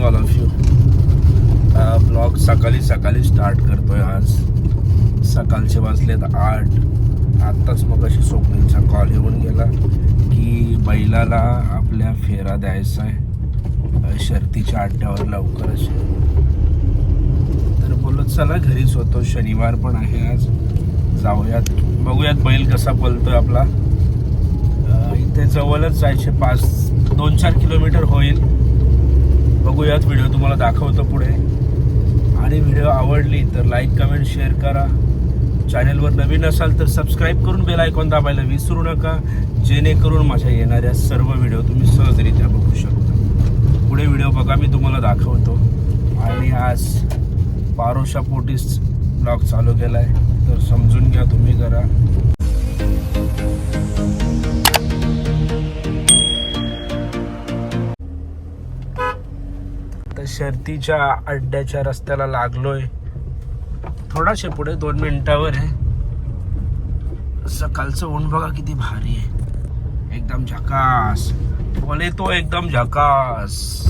Morning all of you blog सकाळी सकाळी start करतोय आज. सकाळचे वाजलेत आठ. आत्ताच मग अशी स्वप्नीलचा कॉल येऊन गेला की बैलाला आपल्या फेरा द्यायचा आहे. शर्तीच्या अड्ड्यावर लवकरच तर बोलत चला घरीच होतो. शनिवार पण आहे आज. जाऊयात. बघूयात बैल कसा पलतोय आपला. इथे जवळच जायचे पाच दोन चार किलोमीटर होईल. बघूयात व्हिडिओ तुम्हाला दाखवतो पुढे. आणि व्हिडिओ आवडली तर लाईक कमेंट शेअर करा. चॅनलवर नवीन असाल तर सबस्क्राईब करून बेल आयकॉन दाबायला विसरू नका. जेणेकरून माझ्या येणाऱ्या सर्व व्हिडिओ तुम्ही सहजरित्या बघू शकता. पुढे व्हिडिओ बघा मी तुम्हाला दाखवतो. आणि आज पारोशा पोटीस ब्लॉग चालू केला आहे तर समजून घ्या तुम्ही जरा. शर्तीच्या अड्ड्याच्या रस्त्याला लागलोय. थोडाशे पुढे दोन मिनिटावर आहे. सकाळचं ऊन बघा किती भारी आहे. एकदम झकास. बोले तो एकदम झकास.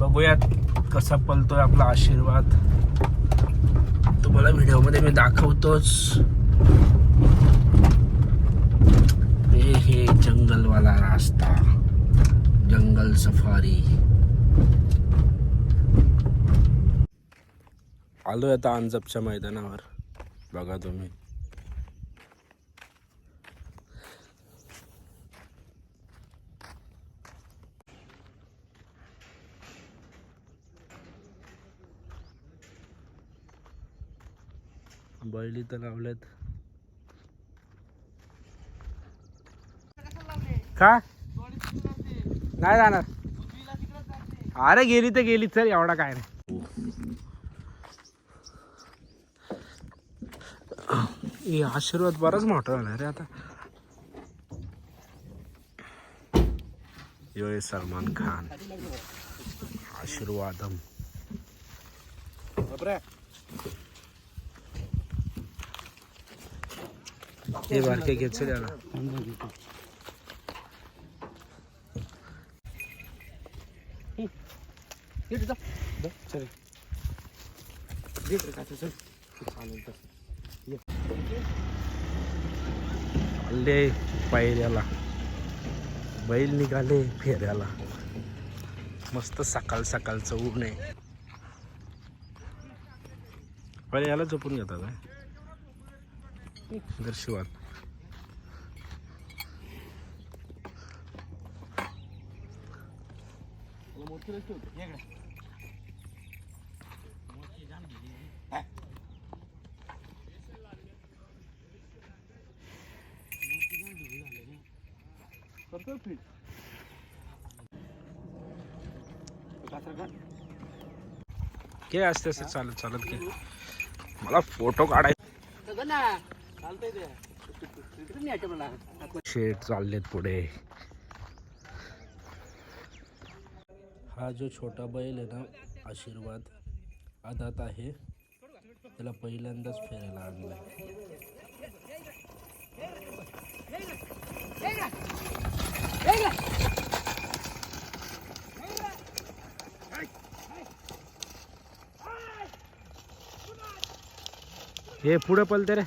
बघूयात कसा पलतोय आपला आशीर्वाद. तुम्हाला व्हिडिओमध्ये मी दाखवतोच. हे हे जंगलवाला रास्ता. जंगल सफारी. आलोय आता अंजपच्या मैदानावर. बघा तुम्ही. बैली तर लावल्यात का? नाही जाणार. अरे गेली तर गेली चल एवढा काय नाही. हे आशीर्वाद बराच मोठा झाला रे आता. यो सलमान खान. आशीर्वादम. हे बारके घेतले त्याला आले पायऱ्याला. बैल निघाले फेऱ्याला. मस्त सकाळ सकाळचं ऊन आहे. पहिले याला झोपून घेतात काय दर्शिवात घे असते असते चालत चालत घे. मला फोटो काढायचा. शेट चाललेत पुढे. हा जो छोटा बैल आहे ना आशीर्वाद आदात आहे त्याला पहिल्यांदाच फेरायला आणलाय. हे पुढं पलते रे.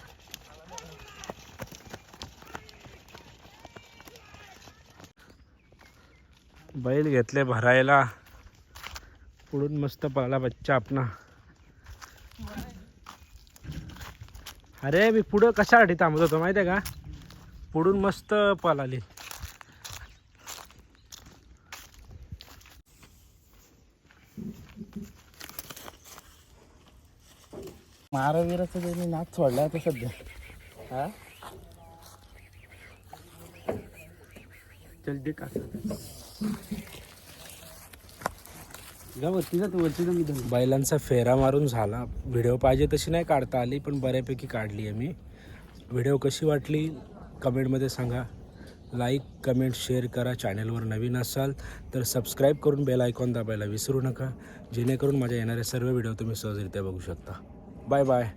बैल घेतले भरायला. पुढून मस्त पळाला बच्चा आपला. अरे मी पुढं कशासाठी थांबत होतो माहिती आहे का? पुढून मस्त पळाली महारावीराचं त्यांनी नाक सोडला आता सध्या. हा? चल दे का वरती वरती मी बैलांचा फेरा मारून झाला. व्हिडिओ पाहिजे तशी नाही काढता आली पण बऱ्यापैकी काढली आहे मी. व्हिडिओ कशी वाटली कमेंटमध्ये सांगा. लाईक कमेंट शेअर करा. चॅनलवर नवीन असाल तर सबस्क्राईब करून बेल आयकॉन दाबायला विसरू नका. जेणेकरून माझ्या येणारे सर्व व्हिडिओ तुम्ही सहजरित्या बघू शकता. Bye bye.